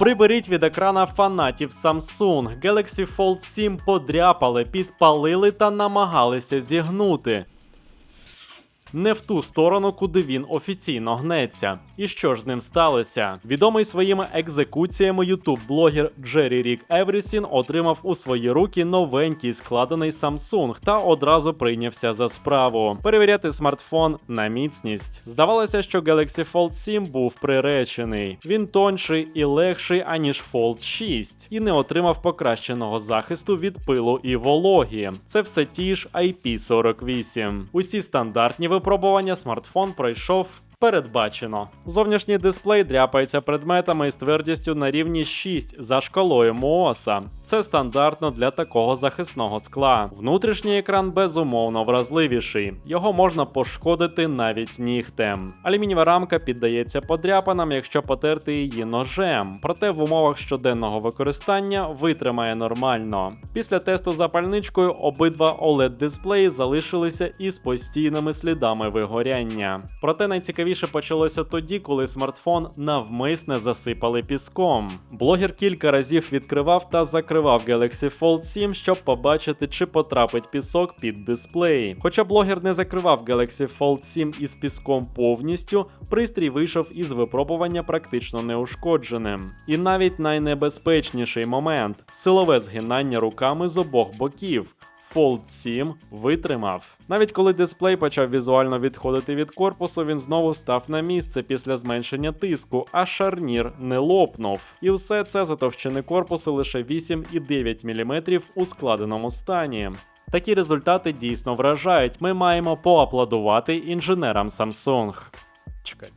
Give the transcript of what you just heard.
Приберіть від екрана фанатів Samsung. Galaxy Fold 7 подряпали, підпалили та намагалися зігнути. Не в ту сторону, куди він офіційно гнеться. І що ж з ним сталося? Відомий своїми екзекуціями ютуб-блогер Джері Рік Еврісін отримав у свої руки новенький складений Samsung та одразу прийнявся за справу. Перевіряти смартфон на міцність. Здавалося, що Galaxy Fold 7 був приречений. Він тонший і легший, аніж Fold 6, і не отримав покращеного захисту від пилу і вологі. Це все ті ж IP48. Усі стандартні випробування смартфон пройшов. Передбачено. Зовнішній дисплей дряпається предметами із твердістю на рівні 6 за шкалою Мооса. Це стандартно для такого захисного скла. Внутрішній екран безумовно вразливіший. Його можна пошкодити навіть нігтем. Алюмінієва рамка піддається подряпанам, якщо потерти її ножем. Проте в умовах щоденного використання витримає нормально. Після тесту запальничкою обидва oled дисплеї залишилися із постійними слідами вигоряння. Проте найцікавіше почалося тоді, коли смартфон навмисне засипали піском. Блогер кілька разів відкривав та закривав Galaxy Fold 7, щоб побачити, чи потрапить пісок під дисплей. Хоча блогер не закривав Galaxy Fold 7 із піском повністю, пристрій вийшов із випробування практично неушкодженим. І навіть найнебезпечніший момент силове згинання руками з обох боків. Fold 7 витримав. Навіть коли дисплей почав візуально відходити від корпусу, він знову став на місце після зменшення тиску, а шарнір не лопнув. І все це за товщини корпусу лише 8,9 мм у складеному стані. Такі результати дійсно вражають. Ми маємо поаплодувати інженерам Samsung. Чекай.